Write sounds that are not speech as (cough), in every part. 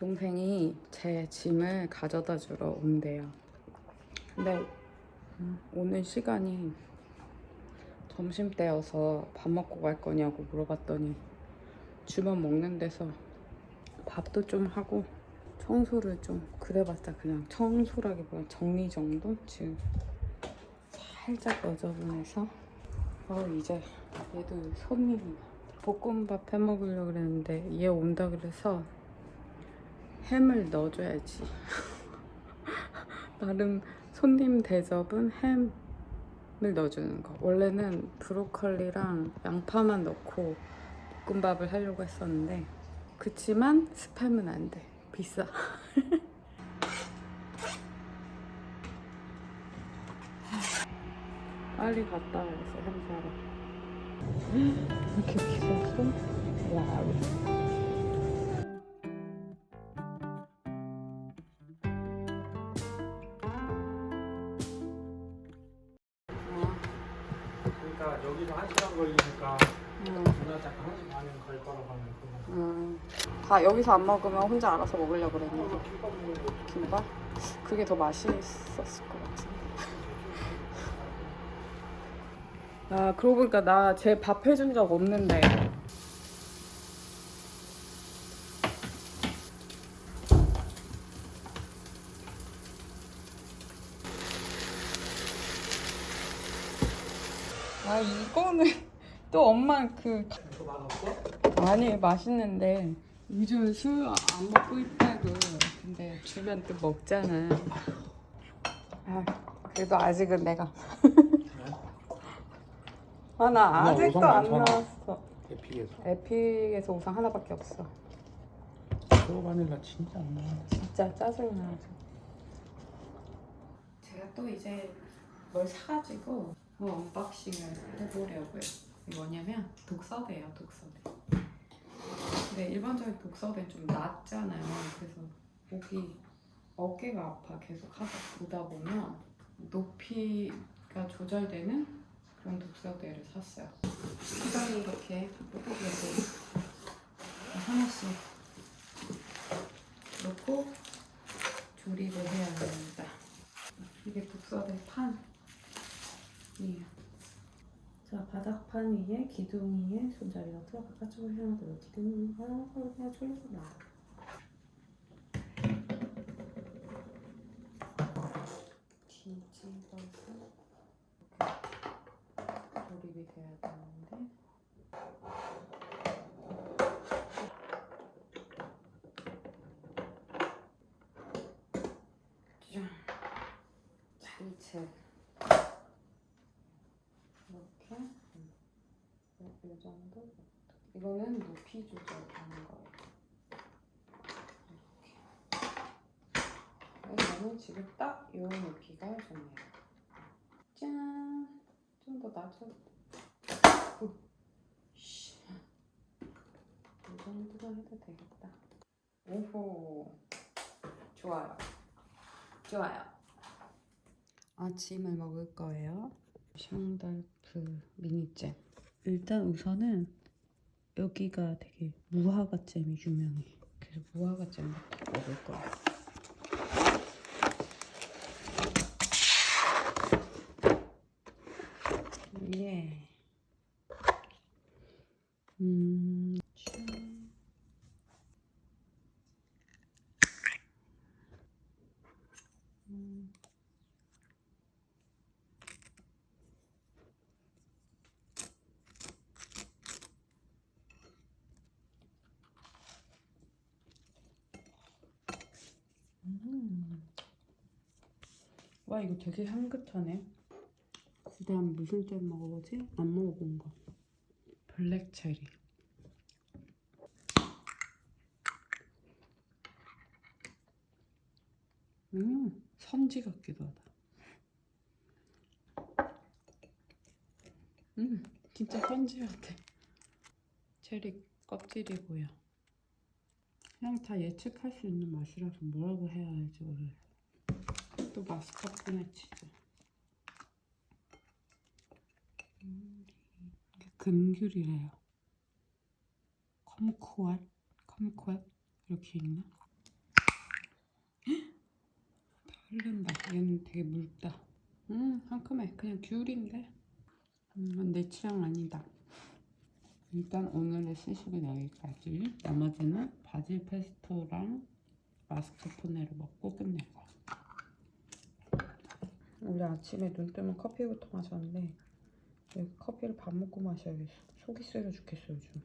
동생이 제 짐을 가져다 주러 온대요. 근데 음, 오는 시간이 점심 때여서 밥 먹고 갈 거냐고 물어봤더니 주변 먹는 데서 밥도 좀 하고 청소를 좀 그래봤자 그냥 청소라기보다 정리 정도? 지금 살짝 여자분해서? 어 이제 얘도 손님이 볶음밥 해 먹으려고 그랬는데 얘 온다 그래서 햄을 넣어줘야지. 나름 손님 대접은 햄을 넣어주는 거. 원래는 브로콜리랑 양파만 넣고 볶음밥을 하려고 했었는데 그치만 스팸은 안 돼. 비싸. (laughs) 빨리 갔다 와야지 햄 사러. (gasps) 이렇게 비쌌어? 와우 그러니까 여기서 한 시간 걸리니까 음, 누나 잠깐 한 시간 반은 걸 거라고 하면 그거 음. 다 여기서 안 먹으면 혼자 알아서 먹으려고 그랬는데. 김밥 먹는 거 김밥? 그게 더 맛있었을 것 같은데. 아 그러고 보니까 나 쟤 밥 해준 적 없는데 아 이거는 (laughs) 또 엄마 그 이거 맛없어? 아니 맛있는데. 요즘 술 안 먹고 있다고. 근데 주면 또 먹잖아. 아 그래도 아직은 내가. 아 나 누나 아직도 우선 안. 나왔어. 에픽에서. 에픽에서 우상 하나밖에 없어. 표 바닐라 진짜 안 나와. 진짜 짜증나 제가 또 이제 뭘 사가지고 뭐 언박싱을 해보려고요. 이게 뭐냐면 독서대예요 독서대. 근데 일반적인 독서대는 좀 낮잖아요. 그래서 목이 어깨가 아파 계속 하다 보다 보면 높이가 조절되는 그런 독서대를 샀어요. 시간이 이렇게 예쁘게 하나씩 넣고 조립을 해야 됩니다. 이게 독서대 판 이에요. 자, 바닥판 위에 기둥 위에 손잡이 너트가 바깥쪽으로 향하도록 기둥과 서로가 졸려서 나. 뒤집어서 조립이 돼야 되는데 짠. 이렇게 음. 이 정도? 이거는 높이 조절하는 거예요. 이렇게. 저는 지금 딱 이 높이가 좋네요. 짠 좀 더 낮춰. 이 정도만 해도 되겠다. 오호. 좋아요. 좋아요. 아침을 먹을 거예요. 샹달프 미니잼. 일단 우선은 여기가 되게 무화과 잼이 유명해. 그래서 무화과 잼부터 먹을 거예요. 예. 음. 와 이거 되게 향긋하네. 그다음 무슨 잼 먹어보지? 안 먹어본 거. 블랙 체리. 음 선지 같기도 하다. 음 진짜 선지 같아. 체리 껍질이 보여. 그냥 다 예측할 수 있는 맛이라서 뭐라고 해야 할지 모르겠어. 또 마스카포네 치즈. 음, 이게 금귤이래요. 컴코앗? 컴코앗? 이렇게 있나? 흐른다. 얘는 되게 묽다. 음, 상큼해. 그냥 귤인데. 음, 내 취향 아니다. 일단 오늘의 시식은 여기까지. 나머지는 바질 페스토랑 마스카포네를 먹고 거 원래 아침에 눈 뜨면 커피부터 마셨는데 네, 커피를 밥 먹고 마셔야겠어. 속이 쓰려 죽겠어 요즘에.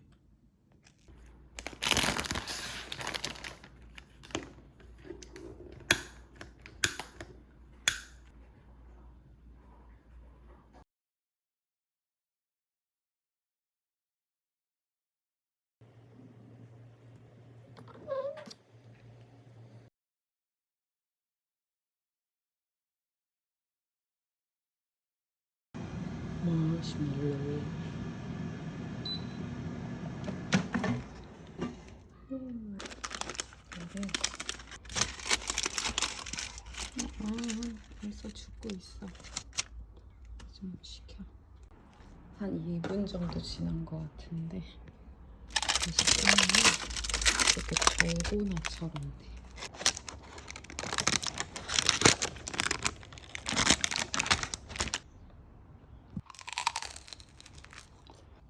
16 음. 그래. 음, 벌써 죽고 있어 좀 식혀 뭐 한 2분 정도 지난 것 같은데 다시 끄면 이렇게 절고나처럼 돼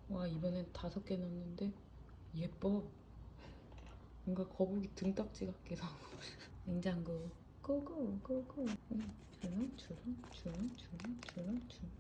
와 이번엔 다섯 개 넣었는데 예뻐. 뭔가 거북이 등딱지 같기도 하고. 냉장고 고고 고고. 응, 주렁 주렁 주렁 주렁 주렁 주렁.